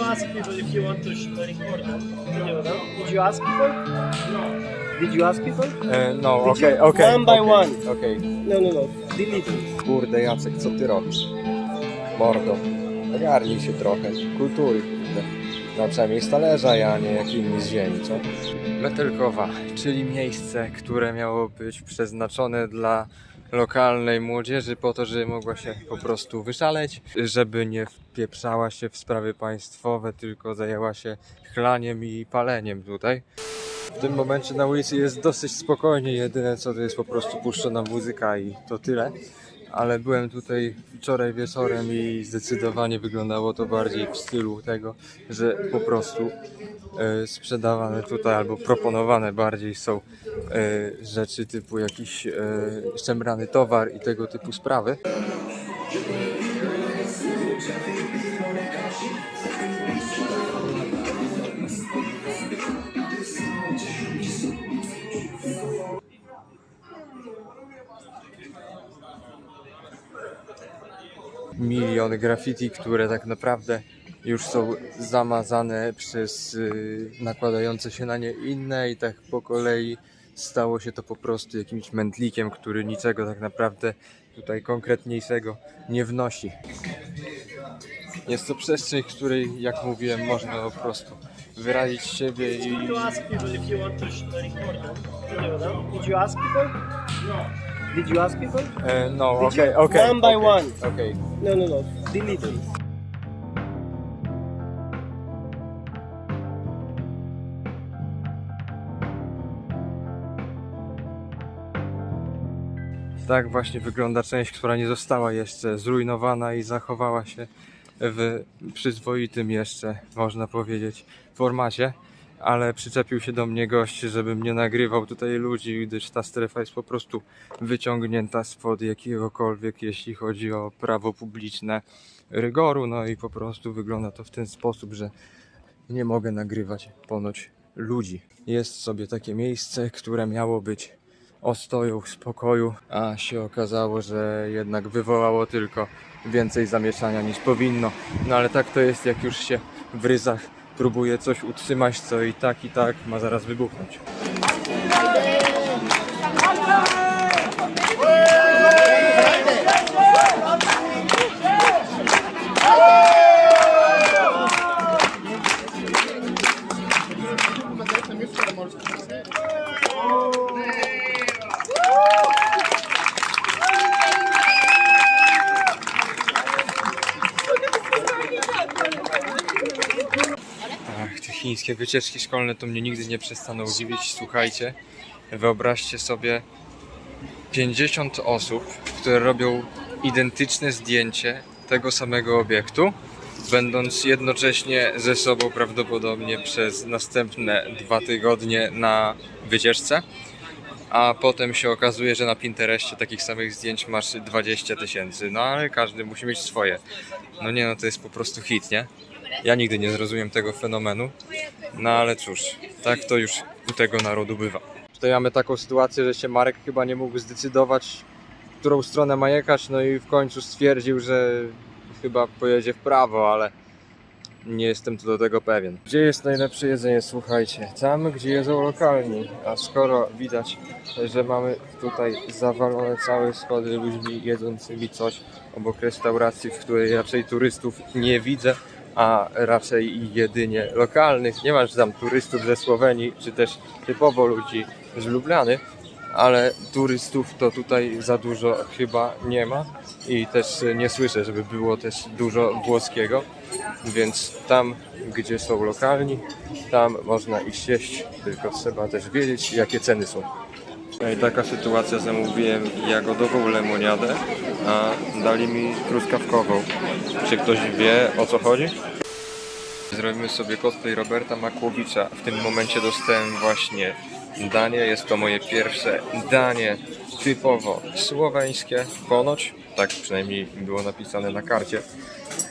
you ask people if you want to record video now? Did you ask people? Did you ask people? E, no, Did okej, you- okej. one by okej, one. Okej. No, no, no. Delete it. Kurde, Jacek, co ty robisz? Mordo. Ogarnij się trochę. Kultury, kurde. No przynajmniej z talerza, ja nie jak inni z ziemi, co? Metelkowa, czyli miejsce, które miało być przeznaczone dla lokalnej młodzieży po to, żeby mogła się po prostu wyszaleć, żeby nie wpieprzała się w sprawy państwowe, tylko zajęła się chlaniem i paleniem tutaj. W tym momencie na ulicy jest dosyć spokojnie, jedyne co to jest po prostu puszczona muzyka i to tyle. Ale byłem tutaj wczoraj wieczorem i zdecydowanie wyglądało to bardziej w stylu tego, że po prostu e, sprzedawane tutaj albo proponowane bardziej są e, rzeczy typu jakiś e, szemrany towar i tego typu sprawy. Milion graffiti, które tak naprawdę już są zamazane przez y, nakładające się na nie inne i tak po kolei stało się to po prostu jakimś mętlikiem, który niczego tak naprawdę tutaj konkretniejszego nie wnosi. Jest to przestrzeń, w której, jak mówiłem, można po prostu wyrazić siebie i Did you ask people if you want to record? Did you ask people? Did you ask people? E, no, Did okej, you- okej. one by okej, one. Okej. No, no, no. Delete. Tak właśnie wygląda część, która nie została jeszcze zrujnowana i zachowała się w przyzwoitym jeszcze, można powiedzieć, formacie. Ale przyczepił się do mnie gość, żebym nie nagrywał tutaj ludzi, gdyż ta strefa jest po prostu wyciągnięta spod jakiegokolwiek, jeśli chodzi o prawo publiczne rygoru. No i po prostu wygląda to w ten sposób, że nie mogę nagrywać ponoć ludzi. Jest sobie takie miejsce, które miało być ostoją spokoju, a się okazało, że jednak wywołało tylko więcej zamieszania niż powinno. No ale tak to jest, jak już się w ryzach próbuje coś utrzymać, co i tak, i tak ma zaraz wybuchnąć. Chińskie wycieczki szkolne to mnie nigdy nie przestaną dziwić. Słuchajcie, wyobraźcie sobie 50 osób, które robią identyczne zdjęcie tego samego obiektu, będąc jednocześnie ze sobą prawdopodobnie przez następne dwa tygodnie na wycieczce. A potem się okazuje, że na Pinterestie takich samych zdjęć masz 20 tysięcy. No ale każdy musi mieć swoje. No nie no, to jest po prostu hit, nie? Ja nigdy nie zrozumiem tego fenomenu. No ale cóż, tak to już u tego narodu bywa. Tutaj mamy taką sytuację, że się Marek chyba nie mógł zdecydować, w którą stronę ma jechać, no i w końcu stwierdził, że chyba pojedzie w prawo, ale nie jestem tu do tego pewien. Gdzie jest najlepsze jedzenie? Słuchajcie, tam gdzie jedzą lokalni, a skoro widać, że mamy tutaj zawalone całe schody ludźmi jedzącymi coś obok restauracji, w której raczej turystów nie widzę, a raczej jedynie lokalnych. Nie masz tam turystów ze Słowenii, czy też typowo ludzi z Lublany, ale turystów to tutaj za dużo chyba nie ma i też nie słyszę, żeby było też dużo włoskiego, więc tam, gdzie są lokalni, tam można iść jeść, tylko trzeba też wiedzieć, jakie ceny są. No i taka sytuacja, zamówiłem jagodową lemoniadę, a dali mi truskawkową. Czy ktoś wie o co chodzi? Zrobimy sobie cosplay Roberta Makłowicza. W tym momencie dostałem właśnie danie. Jest to moje pierwsze danie typowo słoweńskie. Ponoć, tak przynajmniej było napisane na karcie.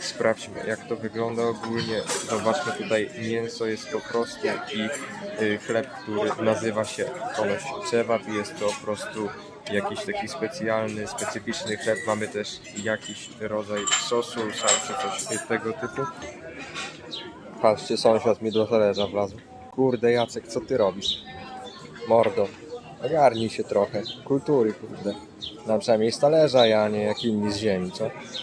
Sprawdźmy jak to wygląda ogólnie. Zobaczmy tutaj mięso jest po prostu i y, chleb, który nazywa się ponoć cewap. Jest to po prostu jakiś taki specjalny, specyficzny chleb. Mamy też jakiś rodzaj sosu, salsy, coś tego typu. Patrzcie, sąsiad mi do talerza wlazł. Kurde, Jacek, co ty robisz? Mordo, ogarnij się trochę. Kultury, kurde. Nam przynajmniej z talerza, ja nie jak inni z ziemi, co?